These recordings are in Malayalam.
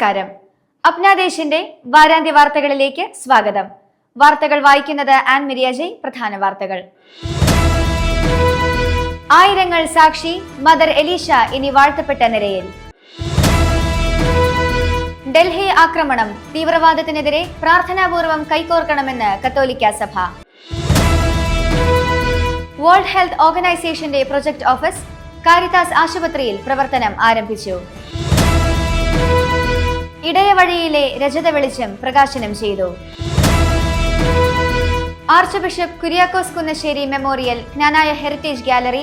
നമസ്കാരം. അപ്നാദേശിന്റെ വാരാന്ത്യ വാർത്തകളിലേക്ക് സ്വാഗതം. വാർത്തകൾ വായിക്കുന്നത് ആൻ മിരിയാജയ് പ്രധാന വാർത്തകൾ. ആയിരങ്ങൾ സാക്ഷി മദർ എലീഷ ഇനി വാഴ്ത്തപ്പെട്ട നിരയിൽ. ഡൽഹി ആക്രമണം തീവ്രവാദത്തിനെതിരെ പ്രാർത്ഥനാപൂർവം കൈകോർക്കണമെന്ന് കത്തോലിക്ക സഭ. വേൾഡ് ഹെൽത്ത് ഓർഗനൈസേഷന്റെ പ്രൊജക്ട് ഓഫീസ് കാരിതാസ് ആശുപത്രിയിൽ പ്രവർത്തനം ആരംഭിച്ചു. ഇടയവഴിയിലെ രജത വെളിച്ചം പ്രകാശനം ചെയ്തു. Archbishop Kuriakose Kunnassery memorial Knanaya heritage gallery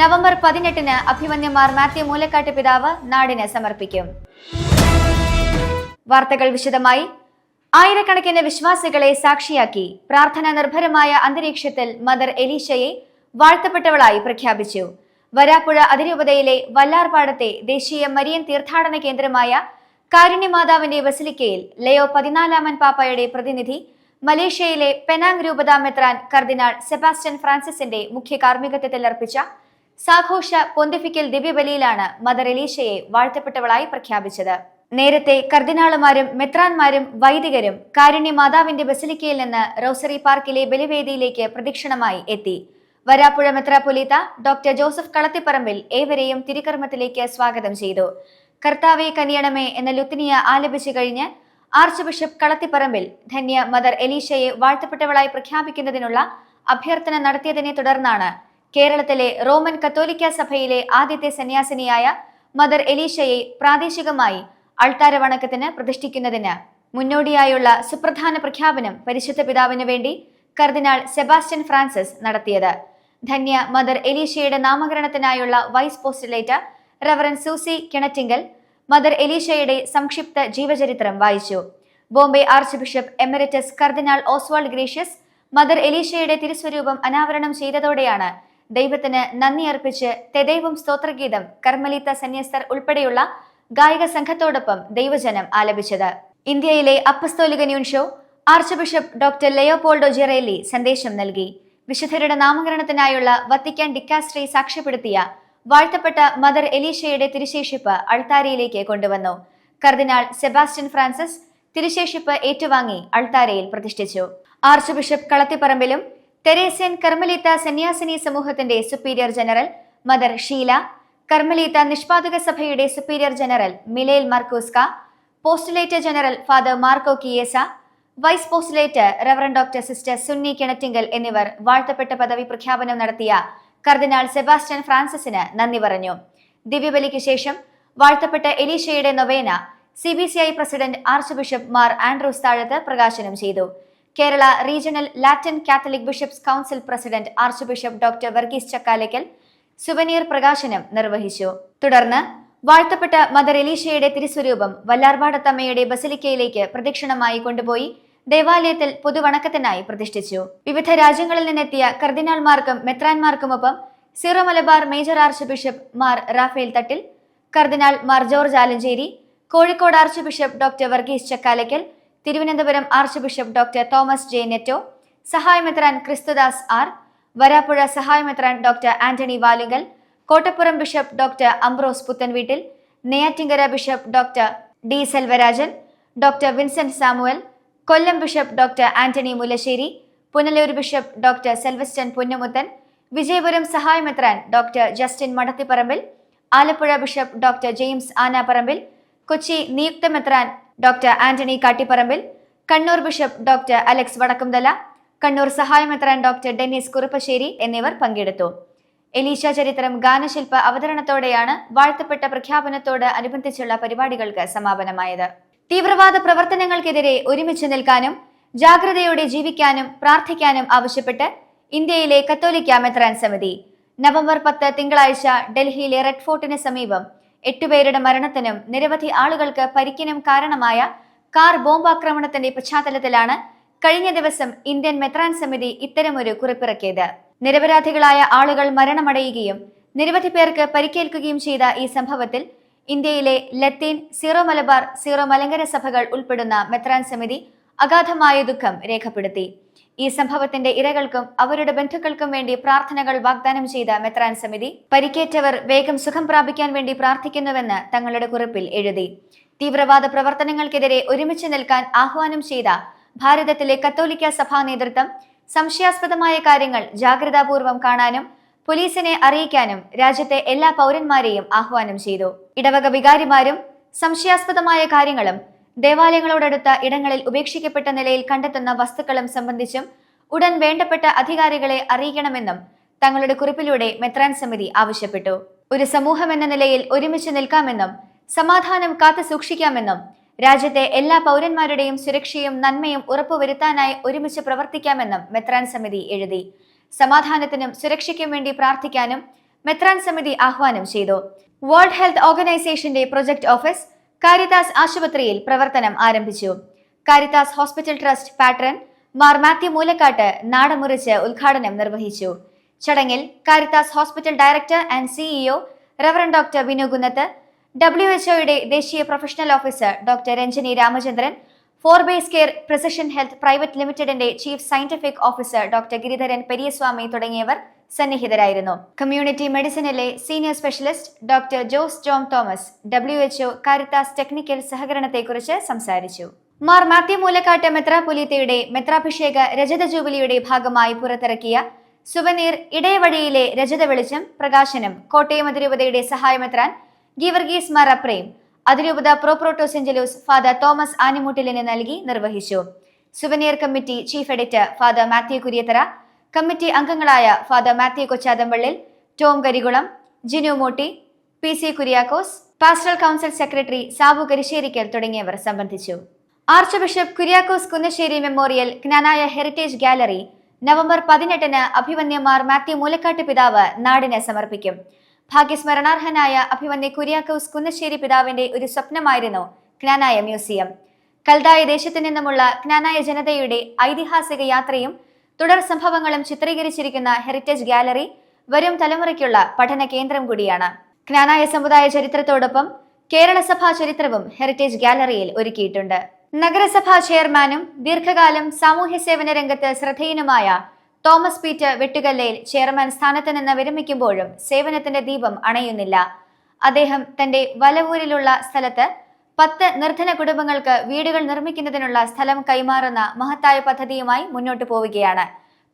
November പതിനെട്ടിന് അഭിമന്യമാർ മാത്യു മൂലക്കാട്ട് പിതാവ് നാടിന് സമർപ്പിക്കും. വാർത്തകൾ വിശദമായി. ആയിരക്കണക്കിന് വിശ്വാസികളെ സാക്ഷിയാക്കി പ്രാർത്ഥന നിർഭരമായ അന്തരീക്ഷത്തിൽ മദർ എലീഷയെ വാഴ്ത്തപ്പെട്ടവളായി പ്രഖ്യാപിച്ചു. വരാപ്പുഴ അതിരൂപതയിലെ വല്ലാർപാടത്തെ ദേശീയ മരിയൻ തീർത്ഥാടന കേന്ദ്രമായ കാരുണ്യമാതാവിന്റെ ബസിലിക്കയിൽ ലയോ പതിനാലാമൻ പാപ്പയുടെ പ്രതിനിധി മലേഷ്യയിലെ പെനാങ് രൂപത മെത്രാൻ കർദിനാൾ സെബാസ്റ്റ്യൻ ഫ്രാൻസിസിന്റെ മുഖ്യ കാർമ്മികത്വത്തിൽ അർപ്പിച്ച സാഘോഷ പൊന്തിഫിക്കൽ ദിവ്യബലിയിലാണ് മദർ എലീഷയെ വാഴ്ത്തപ്പെട്ടവളായി പ്രഖ്യാപിച്ചത്. നേരത്തെ കർദിനാളുമാരും മെത്രാന്മാരും വൈദികരും കാരുണ്യ മാതാവിന്റെ ബസിലിക്കയിൽ നിന്ന് റോസറി പാർക്കിലെ ബലിവേദിയിലേക്ക് പ്രദക്ഷിണമായി എത്തി. വരാപ്പുഴ മെത്രാപൊലീത്ത ഡോക്ടർ ജോസഫ് കളത്തിപ്പറമ്പിൽ ഏവരെയും തിരുക്കർമ്മത്തിലേക്ക് സ്വാഗതം ചെയ്തു. കർത്താവെ കനിയണമേ എന്ന ലുത്തിനിയ ആലപിച്ചു കഴിഞ്ഞ് ആർച്ച് ബിഷപ്പ് കളത്തിപ്പറമ്പിൽ ധന്യ മദർ എലീഷയെ വാഴ്ത്തപ്പെട്ടവളായി പ്രഖ്യാപിക്കുന്നതിനുള്ള അഭ്യർത്ഥന നടത്തിയതിനെ തുടർന്നാണ് കേരളത്തിലെ റോമൻ കത്തോലിക്ക സഭയിലെ ആദ്യത്തെ സന്യാസിനിയായ മദർ എലീഷയെ പ്രാദേശികമായി അൾത്താര വണക്കത്തിന് പ്രതിഷ്ഠിക്കുന്നതിന് മുന്നോടിയായുള്ള സുപ്രധാന പ്രഖ്യാപനം പരിശുദ്ധ പിതാവിന് വേണ്ടി കർദിനാൾ സെബാസ്റ്റ്യൻ ഫ്രാൻസിസ് നടത്തിയത്. ധന്യ മദർ എലീഷയുടെ നാമകരണത്തിനായുള്ള vice postulate reverend Susie Kinattingal mother എലീഷയുടെ സംക്ഷിപ്ത ജീവചരിത്രം വായിച്ചു. ബോംബെ ആർച്ച് ബിഷപ്പ് എമറിറ്റസ് കർദിനാൾ ഓസ്വാൾഡ് ഗ്രീഷ്യസ് മദർ എലീഷയുടെ തിരുസ്വരൂപം അനാവരണം ചെയ്തതോടെയാണ് ദൈവത്തിന് നന്ദി അർപ്പിച്ച് തെദൈവം സ്തോത്രഗീതം കർമ്മലീത്ത സന്യസ്തർ ഉൾപ്പെടെയുള്ള ഗായക സംഘത്തോടൊപ്പം ദൈവജനം ആലപിച്ചത്. ഇന്ത്യയിലെ അപ്പസ്തോലിക nuncio archbishop doctor Leopoldo Girelli സന്ദേശം നൽകി. വിശുദ്ധരുടെ നാമകരണത്തിനായുള്ള വത്തിക്കാൻ ഡിക്കാസ്ട്രി സാക്ഷ്യപ്പെടുത്തിയ വാഴ്ത്തപ്പെട്ട മദർ എലീഷയുടെ തിരുശേഷിപ്പ് അൾത്താരയിലേക്ക് കൊണ്ടുവന്നു. കർദിനാൾ സെബാസ്റ്റ്യൻ ഫ്രാൻസിസ് തിരുശേഷിപ്പ് ഏറ്റുവാങ്ങി അൾത്താരയിൽ പ്രതിഷ്ഠിച്ചു. ആർച്ച് ബിഷപ്പ് കളത്തിപ്പറമ്പിലും തെരേസ്യൻ കർമ്മലീത്ത സന്യാസിനി സമൂഹത്തിന്റെ സുപ്പീരിയർ ജനറൽ മദർ ഷീല കർമ്മലീത്ത നിഷ്പാതക സഭയുടെ സുപ്പീരിയർ ജനറൽ മിലേൽ മാർക്കോസ്ക postulator general father Marco Chiesa vice postulator reverend doctor sister Sunni Kinattinkal എന്നിവർ വാഴ്ത്തപ്പെട്ട പദവി പ്രഖ്യാപനം നടത്തിയ കർദിനാൾ സെബാസ്റ്റ്യൻ ഫ്രാൻസിസിന് നന്ദി പറഞ്ഞു. ദിവ്യബലിക്ക് ശേഷം വാഴ്ത്തപ്പെട്ട എലീഷയുടെ നൊവേന C B C I president archbishop Mar Andrews Thazhath പ്രകാശനം ചെയ്തു. Kerala regional Latin Catholic bishops council president archbishop doctor Varghese Chakkalakkal souvenir പ്രകാശനം നിർവഹിച്ചു. തുടർന്ന് വാഴ്ത്തപ്പെട്ട മദർ എലീഷയുടെ തിരുസ്വരൂപം വല്ലാർപാടത്തമ്മയുടെ ബസലിക്കയിലേക്ക് പ്രദക്ഷിണമായി കൊണ്ടുപോയി ദേവാലയത്തിൽ പൊതുവണക്കത്തിനായി പ്രതിഷ്ഠിച്ചു. വിവിധ രാജ്യങ്ങളിൽ നിന്നെത്തിയ കർദിനാൾമാർക്കും മെത്രാൻമാർക്കുമൊപ്പം Syro Malabar major archbishop Mar Raphael Thattil കർദിനാൾ Mar George Alencherry Kozhikode archbishop doctor Varghese Chakkalakkal Thiruvananthapuram archbishop doctor Thomas J Netto സഹായമെത്രാൻ Christudas R Varapuzha സഹായമെത്രാൻ doctor Antony Valunkal Kottapuram bishop doctor Ambrose Puthenveettil Neyyattinkara bishop doctor D Selvarajan doctor Vincent Samuel Kollam bishop doctor Antony Mullassery Punalur bishop doctor Selvister Ponnumuthan Vijayapuram സഹായമെത്രാൻ doctor Justin Madathiparambil Alappuzha bishop doctor James Anaparambil Kochi നിയുക്തമെത്രാൻ doctor Antony Kattiparambil Kannur bishop doctor Alex Vadakkumthala Kannur സഹായമെത്രാൻ doctor Dennis Kuruppassery എന്നിവർ പങ്കെടുത്തു. എലീശ ചരിത്രം ഗാനശില്പ അവതരണത്തോടെയാണ് വാഴ്ത്തപ്പെട്ട പ്രഖ്യാപനത്തോട് അനുബന്ധിച്ചുള്ള പരിപാടികൾക്ക് സമാപനമായത്. തീവ്രവാദ പ്രവർത്തനങ്ങൾക്കെതിരെ ഒരുമിച്ച് നിൽക്കാനും ജാഗ്രതയോടെ ജീവിക്കാനും പ്രാർത്ഥിക്കാനും ആവശ്യപ്പെട്ട് ഇന്ത്യയിലെ കത്തോലിക്ക മെത്രാൻ സമിതി. നവംബർ പത്ത് തിങ്കളാഴ്ച ഡൽഹിയിലെ റെഡ് ഫോർട്ടിന് സമീപം എട്ടുപേരുടെ മരണത്തിനും നിരവധി ആളുകൾക്ക് പരിക്കിനും കാരണമായ കാർ ബോംബാക്രമണത്തിന്റെ പശ്ചാത്തലത്തിലാണ് കഴിഞ്ഞ ദിവസം ഇന്ത്യൻ മെത്രാൻ സമിതി ഇത്തരമൊരു കുറിപ്പിറക്കിയത്. നിരപരാധികളായ ആളുകൾ മരണമടയുകയും നിരവധി പേർക്ക് പരിക്കേൽക്കുകയും ചെയ്ത ഈ സംഭവത്തിൽ ഇന്ത്യയിലെ ലത്തീൻ സീറോ മലബാർ സീറോ മലങ്കര സഭകൾ ഉൾപ്പെടുന്ന മെത്രാൻ സമിതി അഗാധമായ ദുഃഖം രേഖപ്പെടുത്തി. ഈ സംഭവത്തിന്റെ ഇരകൾക്കും അവരുടെ ബന്ധുക്കൾക്കും വേണ്ടി പ്രാർത്ഥനകൾ വാഗ്ദാനം ചെയ്ത മെത്രാൻ സമിതി പരിക്കേറ്റവർ വേഗം സുഖം പ്രാപിക്കാൻ വേണ്ടി പ്രാർത്ഥിക്കുന്നുവെന്ന് തങ്ങളുടെ കുറിപ്പിൽ എഴുതി. തീവ്രവാദ പ്രവർത്തനങ്ങൾക്കെതിരെ ഒരുമിച്ച് നിൽക്കാൻ ആഹ്വാനം ചെയ്ത ഭാരതത്തിലെ കത്തോലിക്ക സഭാ നേതൃത്വം സംശയാസ്പദമായ കാര്യങ്ങൾ ജാഗ്രതാപൂർവം കാണാനും പോലീസിനെ അറിയിക്കാനും രാജ്യത്തെ എല്ലാ പൗരന്മാരെയും ആഹ്വാനം ചെയ്തു. ഇടവക വികാരിമാരും സംശയാസ്പദമായ കാര്യങ്ങളും ദേവാലയങ്ങളോടടുത്ത ഇടങ്ങളിൽ ഉപേക്ഷിക്കപ്പെട്ട നിലയിൽ കണ്ടെത്തുന്ന വസ്തുക്കളും സംബന്ധിച്ചും ഉടൻ വേണ്ടപ്പെട്ട അധികാരികളെ അറിയിക്കണമെന്നും തങ്ങളുടെ കുറിപ്പിലൂടെ മെത്രാൻ സമിതി ആവശ്യപ്പെട്ടു. ഒരു സമൂഹം എന്ന നിലയിൽ ഒരുമിച്ച് നിൽക്കാമെന്നും സമാധാനം കാത്തു സൂക്ഷിക്കാമെന്നും രാജ്യത്തെ എല്ലാ പൗരന്മാരുടെയും സുരക്ഷയും നന്മയും ഉറപ്പുവരുത്താനായി ഒരുമിച്ച് പ്രവർത്തിക്കാമെന്നും മെത്രാൻ സമിതി എഴുതി. സമാധാനത്തിനും സുരക്ഷയ്ക്കും വേണ്ടി പ്രാർത്ഥിക്കാനും മെത്രാൻ സമിതി ആഹ്വാനം ചെയ്തു. വേൾഡ് ഹെൽത്ത് ഓർഗനൈസേഷന്റെ പ്രൊജക്ട് ഓഫീസ് കാരിതാസ് ആശുപത്രിയിൽ പ്രവർത്തനം ആരംഭിച്ചു. Caritas hospital trust patron Mar Mathew Moolakkatt നാടമുറിച്ച് ഉദ്ഘാടനം നിർവഹിച്ചു. ചടങ്ങിൽ Caritas hospital director and CEO reverend doctor Vinu Kunnath W എച്ച്ഒയുടെ ദേശീയ professional officer doctor Ranjini Ramachandran four base care precision health private ലിമിറ്റഡിന്റെ chief scientific officer doctor Giridharan Periyaswamy തുടങ്ങിയവർ സന്നിഹിതരായിരുന്നു. Community മെഡിസിനിലെ senior specialist doctor Jose Jom Thomas W H O Caritas technical സഹകരണത്തെക്കുറിച്ച് സംസാരിച്ചു. മാർ മാത്യു മൂലക്കാട്ട് മെത്രാപൊലീത്തയുടെ മെത്രാഭിഷേക രജത ജൂബിലിയുടെ ഭാഗമായി പുറത്തിറക്കിയ സുവനീർ ഇടയവഴിയിലെ രജത വെളിച്ചം പ്രകാശനം കോട്ടയം അതിരൂപതയുടെ സഹായമെത്രാൻ ഗീവർഗീസ് മാർ അപ്രേം അതിരൂപത പ്രോപ്രോട്ടോ സെഞ്ചലൂസ് ഫാദർ തോമസ് ആനിമൂട്ടിലിന് നൽകി നിർവഹിച്ചു. Souvenir committee chief editor father Mathew Kuriathara committee അംഗങ്ങളായ father Mathew Kochathampallil Tom Karikulam Jinu Motty P C Kuriakose pastoral council secretary Sabu Karisserikkal തുടങ്ങിയവർ സംബന്ധിച്ചു. Archbishop Kuriakose Kunnassery memorial Knanaya heritage gallery November പതിനെട്ടിന് അഭിമന്യമാർ മാത്യു മൂലക്കാട്ട് പിതാവ് നാടിന് സമർപ്പിക്കും. ഭാഗ്യസ്മരണാർഹനായ അഭിമന്യ കുര്യാക്കോസ് കുന്നശ്ശേരി പിതാവിന്റെ ഒരു സ്വപ്നമായിരുന്നു ജ്ഞാനായ മ്യൂസിയം. കൽതായ ദേശത്തു നിന്നുമുള്ള ജ്ഞാനായ ജനതയുടെ ഐതിഹാസിക യാത്രയും തുടർ സംഭവങ്ങളും ചിത്രീകരിച്ചിരിക്കുന്ന ഹെറിറ്റേജ് ഗാലറി വരും തലമുറയ്ക്കുള്ള പഠന കേന്ദ്രം കൂടിയാണ്. ജ്ഞാനായ സമുദായ ചരിത്രത്തോടൊപ്പം കേരള സഭാ ചരിത്രവും ഹെറിറ്റേജ് ഗാലറിയിൽ ഒരുക്കിയിട്ടുണ്ട്. നഗരസഭാ ചെയർമാനും ദീർഘകാലം സാമൂഹ്യ സേവന രംഗത്ത് ശ്രദ്ധേയനുമായ തോമസ് പീറ്റർ വെട്ടുകല്ലയിൽ ചെയർമാൻ സ്ഥാനത്ത് നിന്ന് വിരമിക്കുമ്പോഴും സേവനത്തിന്റെ ദീപം അണയുന്നില്ല. അദ്ദേഹം തന്റെ വലവൂരിലുള്ള സ്ഥലത്ത് പത്ത് നിർധന കുടുംബങ്ങൾക്ക് വീടുകൾ നിർമ്മിക്കുന്നതിനുള്ള സ്ഥലം കൈമാറുന്ന മഹത്തായ പദ്ധതിയുമായി മുന്നോട്ടു പോവുകയാണ്.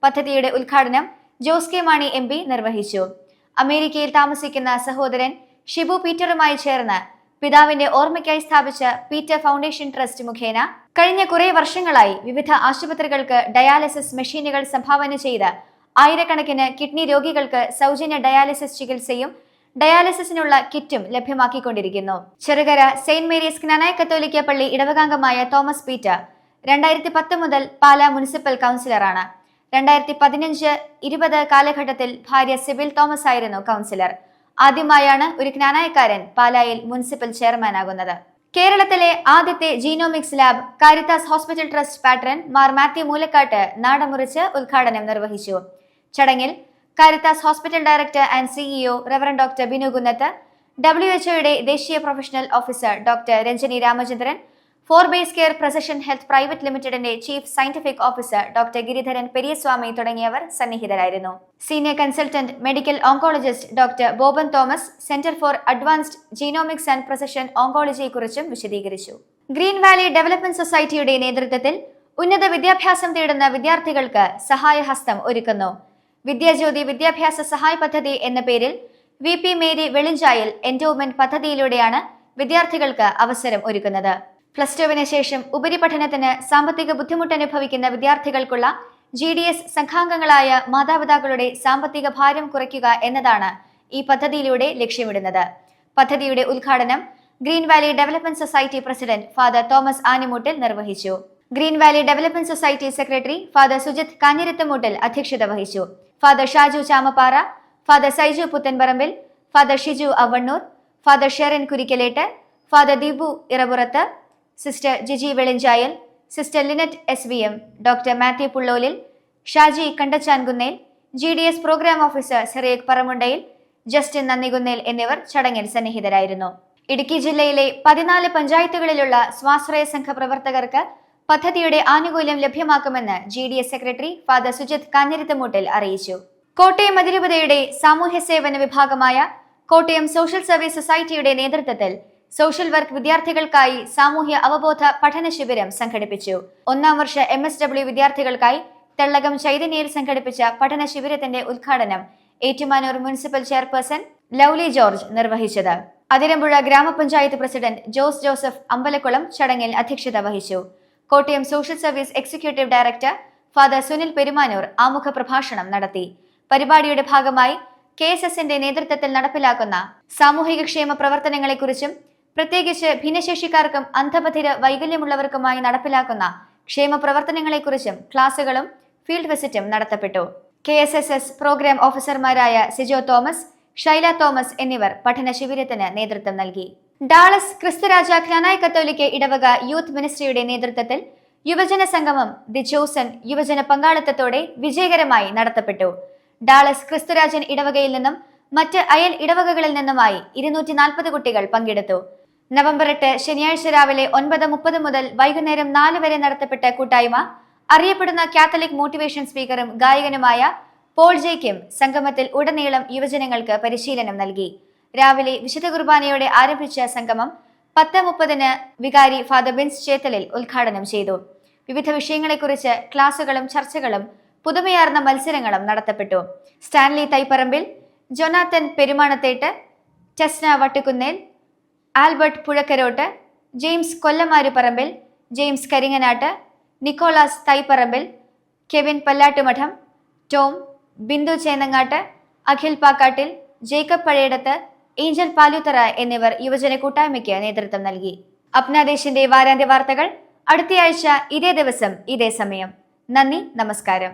പദ്ധതിയുടെ ഉദ്ഘാടനം ജോസ് കെ മാണി എം നിർവഹിച്ചു. അമേരിക്കയിൽ താമസിക്കുന്ന സഹോദരൻ ഷിബു പീറ്ററുമായി ചേർന്ന് പിതാവിന്റെ ഓർമ്മയ്ക്കായി സ്ഥാപിച്ച പീറ്റർ ഫൗണ്ടേഷൻ ട്രസ്റ്റ് മുഖേന കഴിഞ്ഞ കുറെ വർഷങ്ങളായി വിവിധ ആശുപത്രികൾക്ക് ഡയാലിസിസ് മെഷീനുകൾ സംഭാവന ചെയ്ത് ആയിരക്കണക്കിന് കിഡ്നി രോഗികൾക്ക് സൗജന്യ ഡയാലിസിസ് ചികിത്സയും ഡയാലിസിസിനുള്ള കിറ്റും ലഭ്യമാക്കിക്കൊണ്ടിരിക്കുന്നു. ചെറുകര സെയിന്റ് മേരീസ് ജ്ഞാനായ കത്തോലിക്ക പള്ളി ഇടവകാംഗമായ തോമസ് പീറ്റർ രണ്ടായിരത്തി പത്ത് മുതൽ പാലാ മുനിസിപ്പൽ കൗൺസിലറാണ്. രണ്ടായിരത്തി പതിനഞ്ച് ഇരുപത് കാലഘട്ടത്തിൽ ഭാര്യ സിബിൽ തോമസ് ആയിരുന്നു കൗൺസിലർ. ആദ്യമായാണ് ഒരു ജ്ഞാനായക്കാരൻ പാലായിൽ മുനിസിപ്പൽ ചെയർമാൻ ആകുന്നത് കേരളത്തിലെ ആദ്യത്തെ genomics lab Caritas hospital trust patron Mar Mathew Moolakkatt നാടമുറിച്ച് ഉദ്ഘാടനം നിർവഹിച്ചു. ചടങ്ങിൽ Caritas hospital director and CEO reverend doctor Binu Kunnath W എച്ച്ഒയുടെ ദേശീയ professional officer doctor Ranjini Ramachandran four base care precision health private ലിമിറ്റഡിന്റെ chief scientific officer doctor Giridharan Periyaswamy തുടങ്ങിയവർ സന്നിഹിതരായിരുന്നു. Senior consultant medical oncologist doctor Boban Thomas centre for advanced genomics and precision ഓങ്കോളജിയെക്കുറിച്ചും വിശദീകരിച്ചു. ഗ്രീൻ വാലി ഡെവലപ്മെന്റ് സൊസൈറ്റിയുടെ നേതൃത്വത്തിൽ ഉന്നത വിദ്യാഭ്യാസം തേടുന്ന വിദ്യാർത്ഥികൾക്ക് സഹായഹസ്തം ഒരുക്കുന്നു. വിദ്യാജ്യോതി വിദ്യാഭ്യാസ സഹായ പദ്ധതി എന്ന പേരിൽ V P Mary Velinchayal endowment പദ്ധതിയിലൂടെയാണ് വിദ്യാർത്ഥികൾക്ക് അവസരം ഒരുക്കുന്നത്. പ്ലസ് ടുവിന് ശേഷം ഉപരിപഠനത്തിന് സാമ്പത്തിക ബുദ്ധിമുട്ട് അനുഭവിക്കുന്ന വിദ്യാർത്ഥികൾക്കുള്ള ജി ഡി എസ് സംഘാംഗങ്ങളായ മാതാപിതാക്കളുടെ സാമ്പത്തിക ഭാരം കുറയ്ക്കുക എന്നതാണ് ഈ പദ്ധതിയിലൂടെ ലക്ഷ്യമിടുന്നത്. പദ്ധതിയുടെ ഉദ്ഘാടനം green valley development society president father Thomas Animoottil നിർവഹിച്ചു. Green valley development society secretary father Sujith Kanjirathamoottil അധ്യക്ഷത വഹിച്ചു. Father Shaju Chamappara father Saiju Puthenparambil father Shiju Avannoor father Sherin Kurikkalett father Deepu Erapurath sister Jiji Velinchayal sister Linet S V M doctor Mathew Pullolil Shaji Kandachankunnel G D S programme officer Cyriac Paramundayil Justin Nandikunnel എന്നിവർ ചടങ്ങിൽ സന്നിഹിതരായിരുന്നു. ഇടുക്കി ജില്ലയിലെ പതിനാല് പഞ്ചായത്തുകളിലുള്ള സ്വാശ്രയ സംഘ പ്രവർത്തകർക്ക് പദ്ധതിയുടെ ആനുകൂല്യം ലഭ്യമാക്കുമെന്ന് G D S secretary father Sujith Kanjirathamoottil അറിയിച്ചു. കോട്ടയം അതിരൂപതയുടെ സാമൂഹ്യ സേവന വിഭാഗമായ കോട്ടയം സോഷ്യൽ സർവീസ് സൊസൈറ്റിയുടെ നേതൃത്വത്തിൽ സോഷ്യൽ വർക്ക് വിദ്യാർത്ഥികൾക്കായി സാമൂഹ്യ അവബോധ പഠന ശിബിരം സംഘടിപ്പിച്ചു. ഒന്നാം വർഷ എം എസ് ഡബ്ല്യു വിദ്യാർത്ഥികൾക്കായി തെള്ളകം ചൈതന്യയിൽ സംഘടിപ്പിച്ച പഠന ശിബിരത്തിന്റെ ഉദ്ഘാടനം Ettumanoor municipal chairperson Lovely George നിർവഹിച്ചത്. അതിരമ്പുഴ ഗ്രാമപഞ്ചായത്ത് പ്രസിഡന്റ് ജോസ് ജോസഫ് അമ്പലക്കുളം ചടങ്ങിൽ അധ്യക്ഷത വഹിച്ചു. Kottayam social service executive director father Sunil Perumanoor ആമുഖ പ്രഭാഷണം നടത്തി. പരിപാടിയുടെ ഭാഗമായി കെ എസ് എസിന്റെ നേതൃത്വത്തിൽ നടപ്പിലാക്കുന്ന സാമൂഹിക ക്ഷേമ പ്രവർത്തനങ്ങളെക്കുറിച്ചും പ്രത്യേകിച്ച് ഭിന്നശേഷിക്കാർക്കും അന്ധബധിര വൈകല്യമുള്ളവർക്കുമായി നടപ്പിലാക്കുന്ന ക്ഷേമ പ്രവർത്തനങ്ങളെക്കുറിച്ചും ക്ലാസുകളും ഫീൽഡ് വിസിറ്റും നടത്തപ്പെട്ടു. K S S S programme ഓഫീസർമാരായ സിജോ തോമസ് ഷൈല തോമസ് എന്നിവർ പഠന ശിബിരത്തിന് നേതൃത്വം നൽകി. ഡാളസ് ക്രിസ്തുരാജ ഖനായ കത്തോലിക്ക ഇടവക യൂത്ത് മിനിസ്ട്രിയുടെ നേതൃത്വത്തിൽ യുവജന സംഗമം ദി ജോസൻ യുവജന പങ്കാളിത്തത്തോടെ വിജയകരമായി നടത്തപ്പെട്ടു. ഡാളസ് ക്രിസ്തുരാജൻ ഇടവകയിൽ നിന്നും മറ്റ് അയൽ ഇടവകകളിൽ നിന്നുമായി ഇരുന്നൂറ്റി കുട്ടികൾ പങ്കെടുത്തു. നവംബർ എട്ട് ശനിയാഴ്ച രാവിലെ ഒൻപത് മുപ്പത് മുതൽ വൈകുന്നേരം നാല് വരെ നടത്തപ്പെട്ട കൂട്ടായ്മ അറിയപ്പെടുന്ന കാത്തലിക് മോട്ടിവേഷൻ സ്പീക്കറും ഗായകനുമായ പോൾ ജേക്കും സംഗമത്തിൽ ഉടനീളം യുവജനങ്ങൾക്ക് പരിശീലനം നൽകി. രാവിലെ വിശുദ്ധ കുർബാനയോടെ ആരംഭിച്ച സംഗമം പത്ത് മുപ്പതിന് വികാരി ഫാദർ ബിൻസ് ചേത്തലിൽ ഉദ്ഘാടനം ചെയ്തു. വിവിധ വിഷയങ്ങളെക്കുറിച്ച് ക്ലാസുകളും ചർച്ചകളും പുതുമയാർന്ന മത്സരങ്ങളും നടത്തപ്പെട്ടു. Stanley Thaiparambil Jonathan Perumanathettu Tesna Vattukunnel Albert Puzhakkarott James Kollamariparambil James Karinganatt Nicholas Thaiparambil Kevin Pallattumadom Tom Bindu Chennangatt Akhil Pakkattil Jacob Pazhayidath Angel Paluthara എന്നിവർ യുവജന കൂട്ടായ്മയ്ക്ക് നേതൃത്വം നൽകി. അപ്നാദേശിന്റെ വാരാന്ത്യ വാർത്തകൾ അടുത്തയാഴ്ച ഇതേ ദിവസം ഇതേ സമയം. നന്ദി നമസ്കാരം.